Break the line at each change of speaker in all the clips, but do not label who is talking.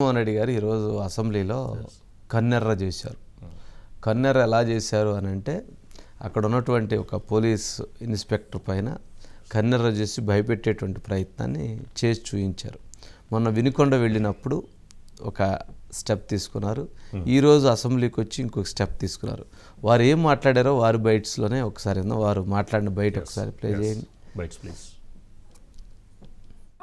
జగన్మోహన్ రెడ్డి గారు ఈరోజు అసెంబ్లీలో కన్నెర్ర చేశారు. కన్నెర్ర ఎలా చేశారు అని అంటే అక్కడ ఉన్నటువంటి ఒక పోలీస్ ఇన్స్పెక్టర్ పైన కన్నెర్ర చేసి భయపెట్టేటువంటి ప్రయత్నాన్ని చేసి చూపించారు మొన్న వినుకొండ వెళ్ళినప్పుడు ఒక స్టెప్ తీసుకున్నారు. ఈరోజు అసెంబ్లీకి వచ్చి ఇంకొక స్టెప్ తీసుకున్నారు. వారు ఏం మాట్లాడారో వారి బైట్స్లోనే ఒకసారి. వారు మాట్లాడిన బయట ఒకసారి ప్లే చేయండి.
బైట్స్ ప్లీజ్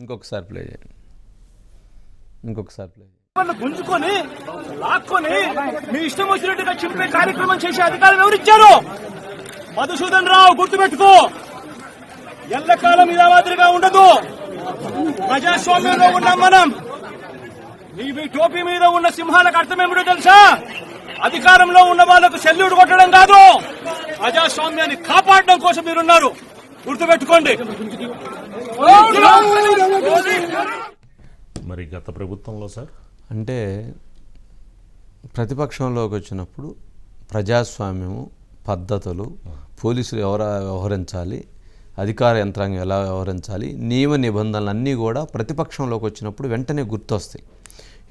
ఇంకొకసారి ప్లే చేయండి. ఇంకొకసారి ప్లే చేయండి.
వాళ్ళని గుంజుకొని లాక్కొని మీ ఇష్టం వచ్చినట్టుగా చింపే కార్యక్రమం చేసే అధికారం ఎవరిచ్చారు మధుసూదన్ రావు గుర్తుపెట్టుకో. ఎల్లకాలం ఇలా మాదిరిగా ఉండదు. ప్రజాస్వామ్యంలో ఉన్నాం మనం మీ మీ టోపీ మీద ఉన్న సింహాలకు అర్థమేమిటో తెలుసా? అధికారంలో ఉన్న వాళ్ళకు సెల్యూట్ కొట్టడం కాదు. ప్రజాస్వామ్యాన్ని కాపాడడం కోసం మీరున్నారు. గుర్తుపెట్టుకోండి.
మరి గత ప్రభుత్వంలో సార్?
అంటే ప్రతిపక్షంలోకి వచ్చినప్పుడు ప్రజాస్వామ్యము పద్ధతులు పోలీసులు ఎవరు వ్యవహరించాలి అధికార యంత్రాంగం ఎలా వ్యవహరించాలి నియమ నిబంధనలు అన్నీ కూడా ప్రతిపక్షంలోకి వచ్చినప్పుడు వెంటనే గుర్తొస్తాయి.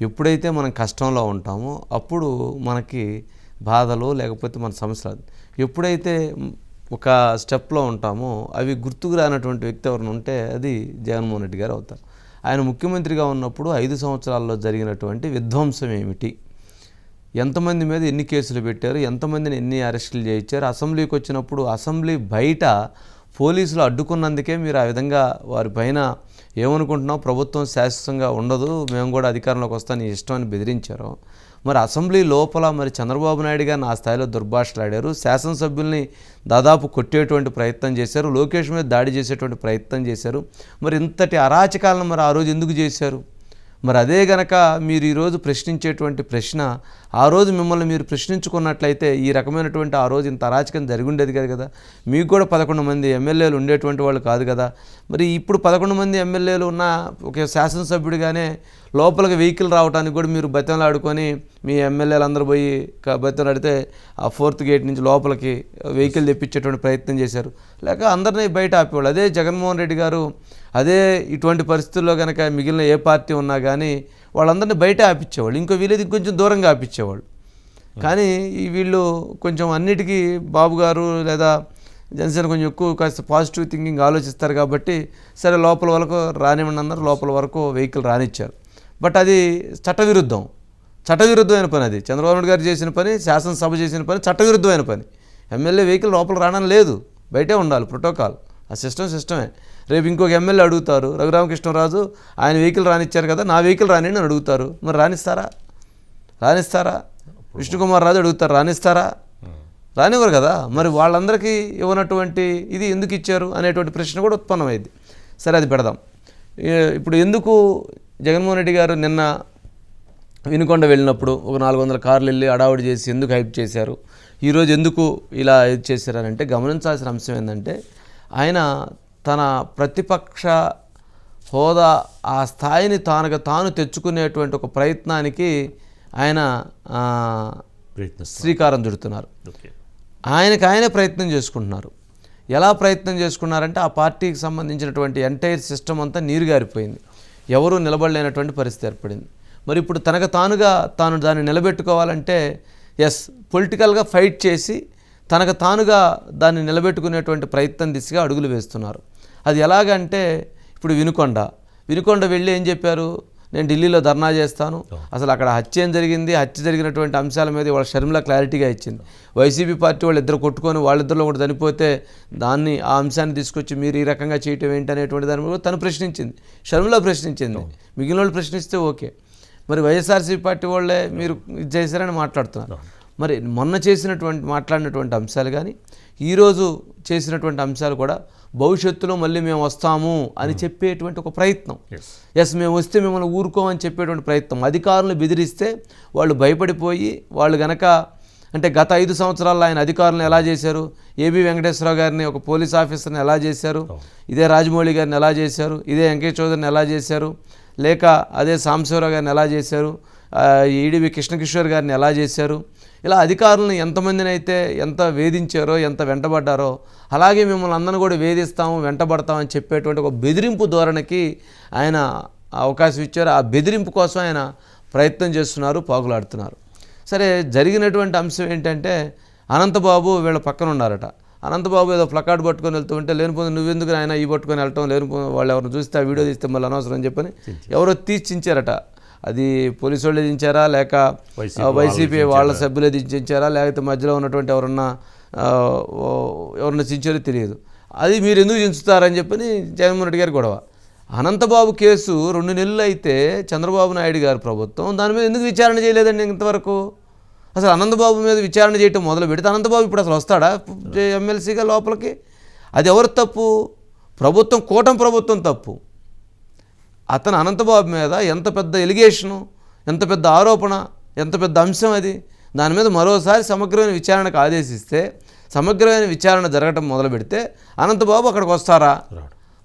ఎప్పుడైతే మనం కష్టంలో ఉంటామో అప్పుడు మనకి బాధలు లేకపోతే మన సమస్యలు ఎప్పుడైతే ఒక స్టెప్లో ఉంటామో. అవి గుర్తుకు రానటువంటి వ్యక్తి ఎవరిని ఉంటే అది జగన్మోహన్ రెడ్డి గారు అవుతారు. ఆయన ముఖ్యమంత్రిగా ఉన్నప్పుడు ఐదు సంవత్సరాల్లో జరిగినటువంటి విధ్వంసం ఏమిటి? ఎంతమంది మీద ఎన్ని కేసులు పెట్టారు? ఎంతమందిని ఎన్ని అరెస్టులు చేయించారు? అసెంబ్లీకి వచ్చినప్పుడు అసెంబ్లీ బయట పోలీసులు అడ్డుకున్నందుకే మీరు ఆ విధంగా వారి పైన ఏమనుకుంటున్నావు? ప్రభుత్వం శాశ్వతంగా ఉండదు. మేము కూడా అధికారంలోకి వస్తాను ఇష్టం అని బెదిరించారు. మరి అసెంబ్లీ లోపల మరి చంద్రబాబు నాయుడు గారిని ఆ స్థాయిలో దుర్భాషలాడారు. శాసనసభ్యుల్ని దాదాపు కొట్టేటువంటి ప్రయత్నం చేశారు. లోకేష్ మీద దాడి చేసేటువంటి ప్రయత్నం చేశారు. మరి ఇంతటి అరాచకాలను మరి ఆ రోజు ఎందుకు చేశారు? మరి అదే గనక మీరు ఈరోజు ప్రశ్నించేటువంటి ప్రశ్న ఆ రోజు మిమ్మల్ని మీరు ప్రశ్నించుకున్నట్లయితే ఈ రకమైనటువంటి ఆ రోజు ఇంత అరాచకం జరిగి ఉండేది కదా కదా. మీకు కూడా పదకొండు మంది ఎమ్మెల్యేలు ఉండేటువంటి వాళ్ళు కాదు కదా. మరి ఇప్పుడు పదకొండు మంది ఎమ్మెల్యేలు ఉన్న ఒక శాసనసభ్యుడిగానే లోపలికి వెహికల్ రావడానికి కూడా మీరు బతిమలాడుకొని మీ ఎమ్మెల్యేలు అందరూ పోయి క- ఆ ఫోర్త్ గేట్ నుంచి లోపలికి వెహికల్ తెప్పించేటువంటి ప్రయత్నం చేశారు. లేక అందరినీ బయట ఆపేవాళ్ళు. అదే జగన్మోహన్ రెడ్డి గారు అదే ఇటువంటి పరిస్థితుల్లో కనుక మిగిలిన ఏ పార్టీ ఉన్నా కానీ వాళ్ళందరినీ బయట ఆపించేవాళ్ళు ఇంకో వీలేదు ఇంకొంచెం దూరంగా ఆపించేవాళ్ళు కానీ వీళ్ళు కొంచెం అన్నిటికీ బాబు గారు లేదా జనసేన కొంచెం ఎక్కువ కాస్త పాజిటివ్ థింకింగ్ ఆలోచిస్తారు కాబట్టి సరే లోపల వరకు రానివ్వండి అన్నారు. లోపల వరకు వెహికల్ రానిచ్చారు. బట్ అది చట్టవిరుద్ధం. చట్టవిరుద్ధమైన పని అది. చంద్రబాబు నాయుడు గారు చేసిన పని శాసనసభ చేసిన పని చట్టవిరుద్ధమైన పని. ఎమ్మెల్యే వెహికల్ లోపల రావడం లేదు. బయటే ఉండాలి. ప్రోటోకాల్. ఆ సిస్టమ్ సిస్టమే. రేపు ఇంకొక ఎమ్మెల్యే అడుగుతారు. రఘురామకృష్ణరాజు ఆయన వెహికల్ రానిచ్చారు కదా నా వెహికల్ రానివ్వండి అని అడుగుతారు. మరి రానిస్తారా? రానిస్తారా? విష్ణుకుమార్ రాజు అడుగుతారు రానిస్తారా? రానివ్వరు కదా. మరి వాళ్ళందరికీ ఇవ్వనటువంటి ఇది ఎందుకు ఇచ్చారు అనేటువంటి ప్రశ్న కూడా ఉత్పన్నమైంది. సరే అది పెడదాం. ఇప్పుడు ఎందుకు జగన్మోహన్ రెడ్డి గారు నిన్న వినుకొండ వెళ్ళినప్పుడు ఒక నాలుగు వందల కార్లు వెళ్ళి అడావుడి చేసి ఎందుకు హైప్ చేశారు? ఈరోజు ఎందుకు ఇలా ఇది చేశారనంటే గమనించాల్సిన అంశం ఏంటంటే ఆయన తన ప్రతిపక్ష హోదా ఆ స్థాయిని తానుగా తాను తెచ్చుకునేటువంటి ఒక ప్రయత్నానికి ఆయన శ్రీకారం చుడుతున్నారు. ఆయనకు ఆయనే ప్రయత్నం చేసుకుంటున్నారు. ఎలా ప్రయత్నం చేసుకున్నారంటే ఆ పార్టీకి సంబంధించినటువంటి ఎంటైర్ సిస్టమ్ అంతా నీరు గారిపోయింది ఎవరూ నిలబడలేనటువంటి పరిస్థితి ఏర్పడింది. మరి ఇప్పుడు తనకు తానుగా తాను దాన్ని నిలబెట్టుకోవాలంటే ఎస్ పొలిటికల్గా ఫైట్ చేసి తనకు తానుగా దాన్ని నిలబెట్టుకునేటువంటి ప్రయత్నం దిశగా అడుగులు వేస్తున్నారు. అది ఎలాగంటే ఇప్పుడు వినుకొండ. వినుకొండ వెళ్ళి ఏం చెప్పారు? నేను ఢిల్లీలో ధర్నా చేస్తాను. అసలు అక్కడ హత్య ఏం జరిగింది? హత్య జరిగినటువంటి అంశాల మీద వాళ్ళ షర్మిల క్లారిటీగా ఇచ్చింది. వైసీపీ పార్టీ వాళ్ళు ఇద్దరు కొట్టుకొని వాళ్ళిద్దరిలో కూడా చనిపోతే దాన్ని ఆ అంశాన్ని తీసుకొచ్చి మీరు ఈ రకంగా చేయటం ఏంటి అనేటువంటి దాని మీద తను ప్రశ్నించింది. షర్మిల ప్రశ్నించింది. మిగిలిన వాళ్ళు ప్రశ్నిస్తే ఓకే. మరి వైఎస్ఆర్సీపీ పార్టీ వాళ్ళే మీరు ఇది చేశారని మాట్లాడుతున్నారు. మరి మొన్న చేసినటువంటి మాట్లాడినటువంటి అంశాలు కానీ ఈరోజు చేసినటువంటి అంశాలు కూడా భవిష్యత్తులో మళ్ళీ మేము వస్తాము అని చెప్పేటువంటి ఒక ప్రయత్నం.
ఎస్
మేము వస్తే మిమ్మల్ని ఊరుకోమని చెప్పేటువంటి ప్రయత్నం. అధికారులను బెదిరిస్తే వాళ్ళు భయపడిపోయి వాళ్ళు గనక అంటే గత ఐదు సంవత్సరాల్లో ఆయన అధికారులను ఎలా చేశారు? ఏబి వెంకటేశ్వరరావు గారిని ఒక పోలీస్ ఆఫీసర్ని ఎలా చేశారు? ఇదే రాజమౌళి గారిని ఎలా చేశారు? ఇదే వెంకయ్య చౌదరిని ఎలా చేశారు? లేక అదే సాంబశివరావు గారిని ఎలా చేశారు? ఈడివి కృష్ణకిషోర్ గారిని ఎలా చేశారు? ఇలా అధికారులను ఎంతమందిని అయితే ఎంత వేధించారో ఎంత వెంటబడ్డారో అలాగే మిమ్మల్ని అందరిని కూడా వేధిస్తాము వెంటబడతామని చెప్పేటువంటి ఒక బెదిరింపు ధోరణికి ఆయన అవకాశం ఇచ్చారు. ఆ బెదిరింపు కోసం ఆయన ప్రయత్నం చేస్తున్నారు పాకులాడుతున్నారు. సరే జరిగినటువంటి అంశం ఏంటంటే అనంతబాబు వీళ్ళ పక్కన ఉన్నారట. అనంతబాబు ఏదో ప్లకార్డ్ పట్టుకొని వెళ్తూ ఉంటే లేనిపోతే నువ్వెందుకు ఆయన ఈ పట్టుకొని వెళ్ళటం లేనిపో వాళ్ళు ఎవరిని చూస్తే ఆ వీడియో తీస్తే మళ్ళీ అనవసరం అని చెప్పని ఎవరో తీర్చించారట. అది పోలీసు వాళ్ళే దించారా? లేక
వైసీపీ
వాళ్ళ సభ్యులే దించారా? లేకపోతే మధ్యలో ఉన్నటువంటి ఎవరన్నా ఎవరన్నా చించారో తెలియదు. అది మీరు ఎందుకు చించుతారని చెప్పని జగన్మోహన్ రెడ్డి గారి గొడవ. అనంతబాబు కేసు రెండు నెలలు అయితే చంద్రబాబు నాయుడు గారి ప్రభుత్వం దాని మీద ఎందుకు విచారణ చేయలేదండి ఇంతవరకు? అసలు అనంతబాబు మీద విచారణ చేయటం మొదలు పెడితే అనంతబాబు ఇప్పుడు అసలు వస్తాడా ఎమ్మెల్సీగా లోపలికి? అది ఎవరి తప్పు? ప్రభుత్వం కూటమి ప్రభుత్వం తప్పు. అతను అనంతబాబు మీద ఎంత పెద్ద ఎలిగేషను ఎంత పెద్ద ఆరోపణ ఎంత పెద్ద అంశం అది? దాని మీద మరోసారి సమగ్రమైన విచారణకు ఆదేశిస్తే సమగ్రమైన విచారణ జరగటం మొదలు పెడితే అనంతబాబు అక్కడికి వస్తారా?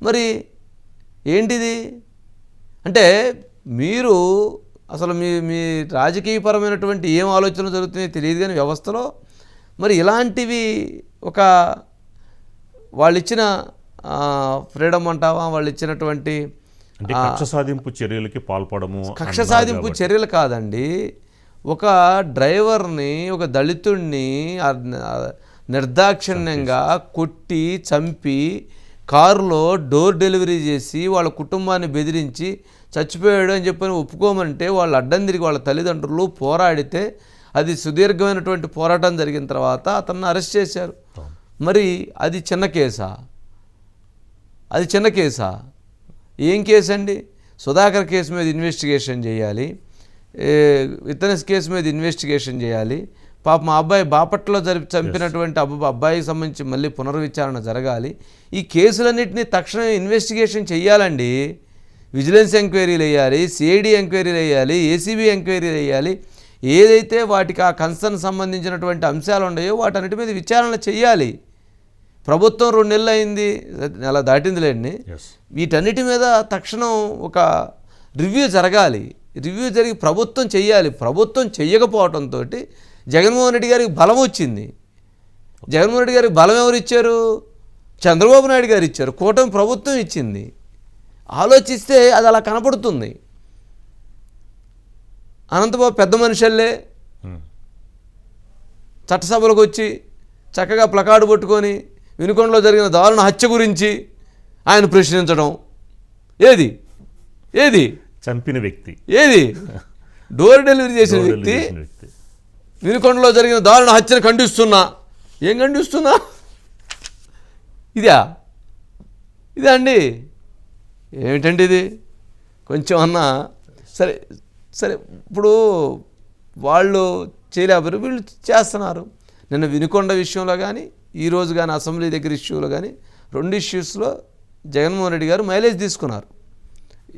మరి ఏంటిది? అంటే మీరు అసలు మీ మీ రాజకీయపరమైనటువంటి ఏం ఆలోచనలు జరుగుతున్నాయో తెలియదు కానీ వ్యవస్థలో మరి ఇలాంటివి ఒక వాళ్ళు ఇచ్చిన ఫ్రీడమ్ అంటావా? వాళ్ళు ఇచ్చినటువంటి
అంటే కక్ష సాధింపు చర్యలకి పాల్పడము
కక్ష సాధింపు. చర్యలు కాదండి. ఒక డ్రైవర్ని ఒక ఆ నిర్దాక్షిణ్యంగా కొట్టి చంపి కారులో డోర్ డెలివరీ చేసి వాళ్ళ కుటుంబాన్ని బెదిరించి చచ్చిపోయాడు అని చెప్పని ఒప్పుకోమంటే వాళ్ళు అడ్డం తిరిగి వాళ్ళ తల్లిదండ్రులు పోరాడితే అది సుదీర్ఘమైనటువంటి పోరాటం జరిగిన తర్వాత అతన్ని అరెస్ట్ చేశారు. మరి అది చిన్న కేసా? అది చిన్న కేసా? ఏం కేసు అండి? సుధాకర్ కేసు మీద ఇన్వెస్టిగేషన్ చేయాలి. విత్తనస్ కేసు మీద ఇన్వెస్టిగేషన్ చేయాలి. పాప మా అబ్బాయి బాపట్లో జరిపి చంపినటువంటి అబ్బ అబ్బాయికి సంబంధించి మళ్ళీ పునర్విచారణ జరగాలి. ఈ కేసులన్నింటినీ తక్షణమే ఇన్వెస్టిగేషన్ చేయాలండి విజిలెన్స్ ఎంక్వైరీలు వేయాలి సిఐడి ఎంక్వైరీలు వేయాలి ఏసీబీ ఎంక్వైరీలు వేయాలి. ఏదైతే వాటికి ఆ కన్సర్న్ సంబంధించినటువంటి అంశాలు ఉన్నాయో వాటన్నిటి మీద విచారణ చేయాలి ప్రభుత్వం రెండు నెలలు అయింది నెల దాటిందిలేండి. వీటన్నిటి మీద తక్షణం ఒక రివ్యూ జరగాలి. రివ్యూ జరిగి ప్రభుత్వం చెయ్యాలి. ప్రభుత్వం చెయ్యకపోవడంతో జగన్మోహన్ రెడ్డి గారికి బలం వచ్చింది. జగన్మోహన్ రెడ్డి గారికి బలం ఎవరు ఇచ్చారు? చంద్రబాబు నాయుడు గారు ఇచ్చారు. కూటమి ప్రభుత్వం ఇచ్చింది. ఆలోచిస్తే అది అలా కనపడుతుంది. అనంతబాబు పెద్ద మనుషుల్లే
ఉమ్.
చట్టసభలకు వచ్చి చక్కగా ప్లకార్డు పట్టుకొని వినుకొండలో జరిగిన దారుణ హత్య గురించి ఆయన ప్రశ్నించడం. ఏది? ఏది?
చంపిన వ్యక్తి.
ఏది? డోర్ డెలివరీ చేసిన వ్యక్తి. వినుకొండలో జరిగిన దారుణ హత్యను ఖండిస్తున్నా. ఏం ఖండిస్తున్నా? ఇదా? ఇదా అండి? ఏమిటండి ఇది? కొంచెం అన్నా. సరే సరే ఇప్పుడు వాళ్ళు చేయలేకపోయారు వీళ్ళు చేస్తున్నారు. నిన్న వినుకొండ విషయంలో కానీ ఈరోజు కానీ అసెంబ్లీ దగ్గర ఇష్యూలో కానీ రెండు ఇష్యూస్లో జగన్మోహన్ రెడ్డి గారు మైలేజ్ తీసుకున్నారు.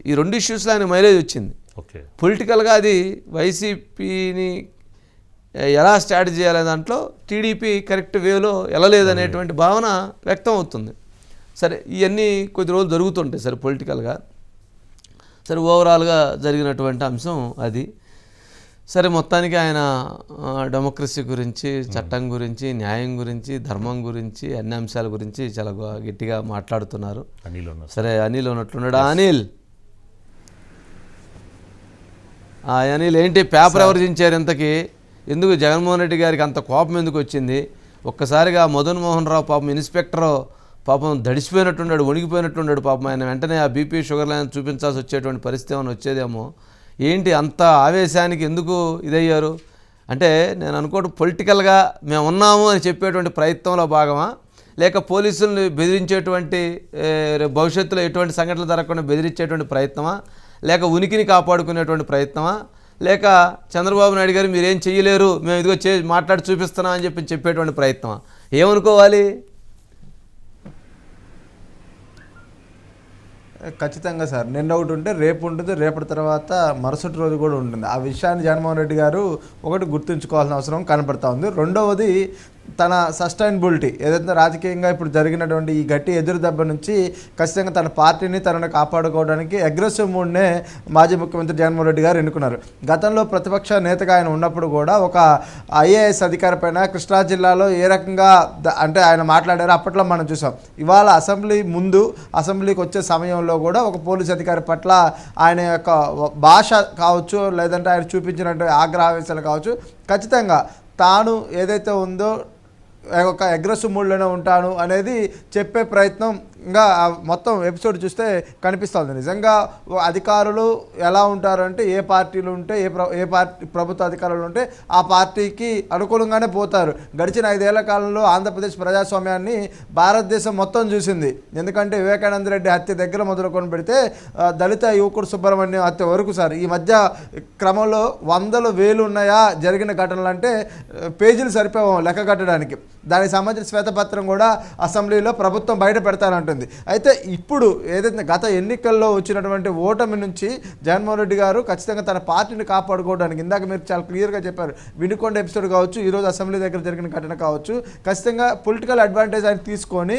ఈ రెండు ఇష్యూస్లో ఆయన మైలేజ్ వచ్చింది.
ఓకే.
పొలిటికల్గా అది వైసీపీని ఎలా స్టార్ట్ చేయాలనే దాంట్లో టీడీపీ కరెక్ట్ వేలో వెళ్ళలేదనేటువంటి భావన వ్యక్తం అవుతుంది. సరే ఇవన్నీ కొద్ది రోజులు జరుగుతుంటాయి సరే పొలిటికల్గా. సరే ఓవరాల్గా జరిగినటువంటి అంశం అది. సరే మొత్తానికి ఆయన డెమోక్రసీ గురించి చట్టం గురించి న్యాయం గురించి ధర్మం గురించి అన్ని అంశాల గురించి చాలా గట్టిగా మాట్లాడుతున్నారు.
అనిల్
సరే అనిల్ ఉన్నట్లున్నాడు. అనిల్! ఆ అనిల్ ఏంటి పేపర్ ఎవరు దించారు ఇంతకీ? ఎందుకు జగన్మోహన్ రెడ్డి గారికి అంత కోపం ఎందుకు వచ్చింది? ఒక్కసారిగా మదన్ మోహన్ రావు పాపం ఇన్స్పెక్టర్ పాపం దడిసిపోయినట్టున్నాడు వణికిపోయినట్టున్నాడు పాపం. ఆయన వెంటనే ఆ బీపీ షుగర్ లైన్ చూపించాల్సి వచ్చేటువంటి పరిస్థితి ఏమైనా వచ్చేదేమో? ఏంటి అంత ఆవేశానికి ఎందుకు ఇదయ్యారు? అంటే నేను అనుకోవడం పొలిటికల్గా మేము ఉన్నాము అని చెప్పేటువంటి ప్రయత్నంలో భాగమా? లేక పోలీసుల్ని బెదిరించేటువంటి భవిష్యత్తులో ఎటువంటి సంఘటనలు జరగకుండా బెదిరించేటువంటి ప్రయత్నమా? లేక ఉనికిని కాపాడుకునేటువంటి ప్రయత్నమా? లేక చంద్రబాబు నాయుడు గారు మీరేం చేయలేరు మేము ఇదిగో చే మాట్లాడి చూపిస్తున్నాం అని చెప్పి చెప్పేటువంటి ప్రయత్నమా? ఏమనుకోవాలి?
ఖచ్చితంగా సార్. నిన్న ఒకటి ఉంటే రేపు ఉంటుంది రేపటి తర్వాత మరుసటి రోజు కూడా ఉంటుంది. ఆ విషయాన్ని జగన్మోహన్ రెడ్డి గారు ఒకటి గుర్తుంచుకోవాల్సిన అవసరం కనపడతా ఉంది. రెండవది తన సస్టైనబిలిటీ ఏదైతే రాజకీయంగా ఇప్పుడు జరిగినటువంటి ఈ గట్టి ఎదురు దెబ్బ నుంచి ఖచ్చితంగా తన పార్టీని తనను కాపాడుకోవడానికి అగ్రెసివ్ మూడ్నే మాజీ ముఖ్యమంత్రి జగన్మోహన్ రెడ్డి గారు ఎన్నుకున్నారు. గతంలో ప్రతిపక్ష నేతగా ఆయన ఉన్నప్పుడు కూడా ఒక ఐఏఎస్ అధికారి పైన కృష్ణా జిల్లాలో ఏ రకంగా అంటే ఆయన మాట్లాడారో అప్పట్లో మనం చూసాం. ఇవాళ అసెంబ్లీ ముందు అసెంబ్లీకి వచ్చే సమయంలో కూడా ఒక పోలీస్ అధికారి పట్ల ఆయన యొక్క భాష కావచ్చు లేదంటే ఆయన చూపించినటువంటి ఆగ్రహావేశాలు కావచ్చు ఖచ్చితంగా తాను ఏదైతే ఉందో ఒక అగ్రెసివ్ మూడ్లోనే ఉంటాను అనేది చెప్పే ప్రయత్నంగా ఇంకా మొత్తం ఎపిసోడ్ చూస్తే కనిపిస్తుంది. నిజంగా అధికారులు ఎలా ఉంటారంటే ఏ పార్టీలు ఉంటే ఏ ఏ పార్టీ ప్రభుత్వ అధికారులు ఉంటే ఆ పార్టీకి అనుకూలంగానే పోతారు. గడిచిన ఐదేళ్ళ కాలంలో ఆంధ్రప్రదేశ్ ప్రజాస్వామ్యాన్ని భారతదేశం మొత్తం చూసింది. ఎందుకంటే వివేకానంద రెడ్డి హత్య దగ్గర మొదలుకొని పెడితే దళిత యువకుడు సుబ్రహ్మణ్యం హత్య వరకు సార్. ఈ మధ్య క్రమంలో వందలు వేలు ఉన్నాయా జరిగిన ఘటనలు అంటే పేజీలు సరిపోవు లెక్క కట్టడానికి. దానికి సంబంధించిన శ్వేతపత్రం కూడా అసెంబ్లీలో ప్రభుత్వం బయట పెడతానంటుంది. అయితే ఇప్పుడు ఏదైతే గత ఎన్నికల్లో వచ్చినటువంటి ఓటమి నుంచి జగన్మోహన్ రెడ్డి గారు ఖచ్చితంగా తన పార్టీని కాపాడుకోవడానికి ఇందాక మీరు చాలా క్లియర్గా చెప్పారు వినుకొండ ఎపిసోడ్ కావచ్చు ఈరోజు అసెంబ్లీ దగ్గర జరిగిన ఘటన కావచ్చు ఖచ్చితంగా పొలిటికల్ అడ్వాంటేజ్ ఆయన తీసుకొని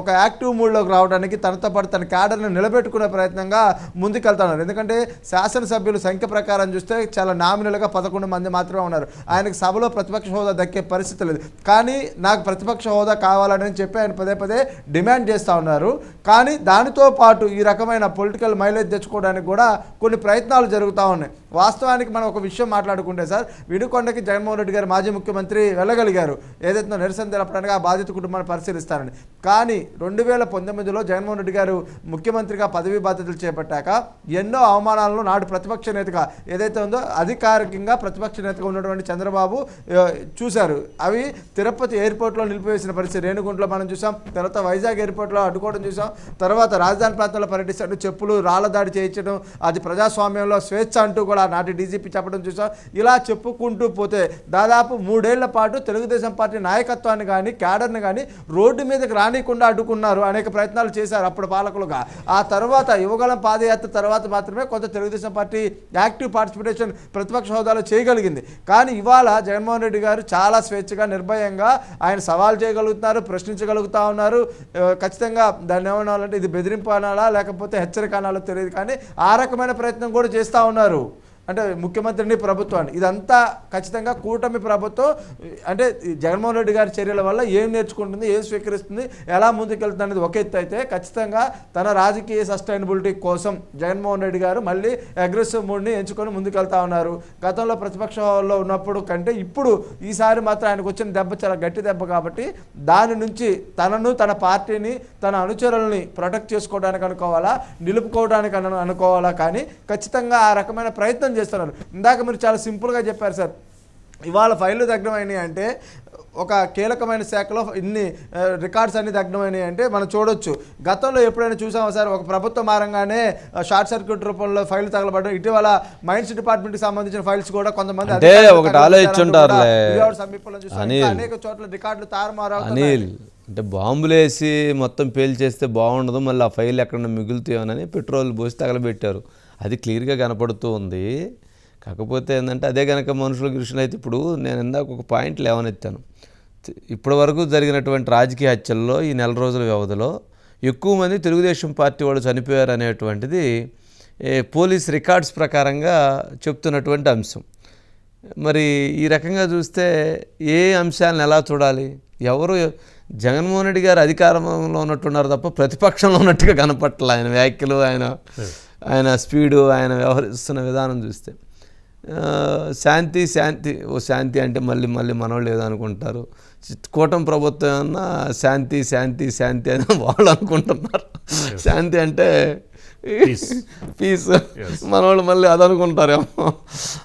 ఒక యాక్టివ్ మూడ్లోకి రావడానికి తనతో పాటు తన క్యాడర్ని నిలబెట్టుకునే ప్రయత్నంగా ముందుకెళ్తున్నారు ఎందుకంటే శాసనసభ్యులు సంఖ్య ప్రకారం చూస్తే చాలా నామినల్గా పదకొండు మంది మాత్రమే ఉన్నారు. ఆయనకు సభలో ప్రతిపక్ష హోదా దక్కే పరిస్థితి లేదు. కానీ నాకు ప్రతిపక్ష హోదా కావాలని చెప్పి ఆయన పదే పదే డిమాండ్ చేస్తూ ఉన్నారు. కానీ దానితో పాటు ఈ రకమైన పొలిటికల్ మైలేజ్ తెచ్చుకోవడానికి కూడా కొన్ని ప్రయత్నాలు జరుగుతూ ఉన్నాయి. వాస్తవానికి మనం ఒక విషయం మాట్లాడుకుంటే సార్ విడుకొండకి జగన్మోహన్ రెడ్డి గారు మాజీ ముఖ్యమంత్రి వెళ్ళగలిగారు. ఏదైతే నిరసన తెలపడానికి ఆ బాధిత కుటుంబాన్ని పరిశీలిస్తారని కానీ రెండు వేల పంతొమ్మిదిలో జగన్మోహన్ రెడ్డి గారు ముఖ్యమంత్రిగా పదవి బాధ్యతలు చేపట్టాక ఎన్నో అవమానాలను నాడు ప్రతిపక్ష నేతగా ఏదైతే ఉందో అధికారికంగా ప్రతిపక్ష నేతగా ఉన్నటువంటి చంద్రబాబు చూశారు. అవి తిరుపతి ఎయిర్పోర్ట్లో నిలిపివేసిన పరిస్థితి. రేణుగుంటలో మనం చూసాం తర్వాత వైజాగ్ ఎయిర్పోర్ట్లో అడ్డుకోవడం చూసాం తర్వాత రాజధాని ప్రాంతంలో పర్యటిస్తూ చెప్పులు రాళ్ళ దాడి చేయించడం అది ప్రజాస్వామ్యంలో స్వేచ్ఛ అంటూ కూడా నాటి డీజీపీ చెప్పడం చూసాం. ఇలా చెప్పుకుంటూ పోతే దాదాపు మూడేళ్ళ పాటు తెలుగుదేశం పార్టీ నాయకత్వాన్ని కానీ క్యాడర్ని కానీ రోడ్డు మీదకి రానికుండా అడ్డుకున్నారు. అనేక ప్రయత్నాలు చేశారు అప్పుడు పాలకులుగా. ఆ తర్వాత యువగలం పాదయాత్ర తర్వాత మాత్రమే కొంత తెలుగుదేశం పార్టీ యాక్టివ్ పార్టిసిపేషన్ ప్రతిపక్ష హోదాలో చేయగలిగింది. కానీ ఇవాళ జగన్మోహన్ రెడ్డి గారు చాలా స్వేచ్ఛగా నిర్భయంగా ఆయన సవాల్ చేయగలుగుతున్నారు ప్రశ్నించగలుగుతా ఉన్నారు. ఖచ్చితంగా దాన్ని ఏమనాలంటే ఇది బెదిరింపు అనాలా లేకపోతే హెచ్చరిక అనాలో తెలియదు. కానీ ఆ రకమైన ప్రయత్నం కూడా చేస్తూ ఉన్నారు. అంటే ముఖ్యమంత్రిని ప్రభుత్వాన్ని. ఇదంతా ఖచ్చితంగా కూటమి ప్రభుత్వం అంటే జగన్మోహన్ రెడ్డి గారి చర్యల వల్ల ఏం నేర్చుకుంటుంది ఏం స్వీకరిస్తుంది ఎలా ముందుకెళ్తుంది అనేది ఒక ఎత్తు అయితే ఖచ్చితంగా తన రాజకీయ సస్టైనబిలిటీ కోసం జగన్మోహన్ రెడ్డి గారు మళ్ళీ అగ్రెసివ్ మూడ్ని ఎంచుకొని ముందుకెళ్తా ఉన్నారు. గతంలో ప్రతిపక్షంలో ఉన్నప్పుడు కంటే ఇప్పుడు ఈసారి మాత్రం ఆయనకు వచ్చిన దెబ్బ చాలా గట్టి దెబ్బ కాబట్టి దాని నుంచి తనను తన పార్టీని తన అనుచరుల్ని ప్రొటెక్ట్ చేసుకోవడానికి అనుకోవాలా నిలుపుకోవడానికి అనుకోవాలా కానీ ఖచ్చితంగా ఆ రకమైన ప్రయత్నం చేస్తున్నారు. ఇందాక మీరు చాలా సింపుల్గా చెప్పారు సార్. ఇవాళ ఫైళ్ళు దగ్గరమైనవి అంటే ఒక కీలకమైన శాఖలో ఇన్ని రికార్డ్స్ అన్ని దగ్గరమైనవి అంటే మనం చూడొచ్చు. గతంలో ఎప్పుడైనా చూసామా సార్ ఒక ప్రభుత్వం మారంగానే షార్ట్ సర్క్యూట్ రూపంలో ఫైల్ తగలబడడం ఇటీవల మైన్స్ డిపార్ట్మెంట్కి సంబంధించిన ఫైల్స్ కూడా కొంతమంది సమీపంలో చూసాం. అనేక చోట్ల రికార్డులు తారుమారు
అంటే బాంబులేసి మొత్తం పేల్చేస్తే బాగుండదు మళ్ళీ ఆ ఫైల్ ఎక్కడ మిగులుతాయోనని పెట్రోల్ పోసి తగలబెట్టారు. అది క్లియర్గా కనపడుతూ ఉంది. కాకపోతే ఏంటంటే అదే కనుక మనుషుల గిరుషులు అయితే ఇప్పుడు నేను ఇందాక ఒక పాయింట్ లేవనెత్తాను. ఇప్పటి వరకు జరిగినటువంటి రాజకీయ హత్యల్లో ఈ నెల రోజుల వ్యవధిలో ఎక్కువ మంది తెలుగుదేశం పార్టీ వాళ్ళు చనిపోయారు అనేటువంటిది ఏ, పోలీస్ రికార్డ్స్ ప్రకారంగా చెప్తున్నటువంటి అంశం. మరి ఈ రకంగా చూస్తే ఏ అంశాలను ఎలా చూడాలి? ఎవరు జగన్మోహన్ రెడ్డి గారు అధికారంలో ఉన్నట్టున్నారు తప్ప ప్రతిపక్షంలో ఉన్నట్టుగా కనపట్ల ఆయన వ్యాఖ్యలు ఆయన ఆయన స్పీడు ఆయన వ్యవహరిస్తున్న విధానం చూస్తే. శాంతి శాంతి. ఓ శాంతి అంటే మళ్ళీ మళ్ళీ మనోళ్ళు ఏదో అనుకుంటారు కూటమి ప్రభుత్వం ఏమన్నా శాంతి శాంతి శాంతి అని వాళ్ళు అనుకుంటున్నారు. శాంతి అంటే. పీస్ మనోళ్ళు మళ్ళీ అది అనుకుంటారేమో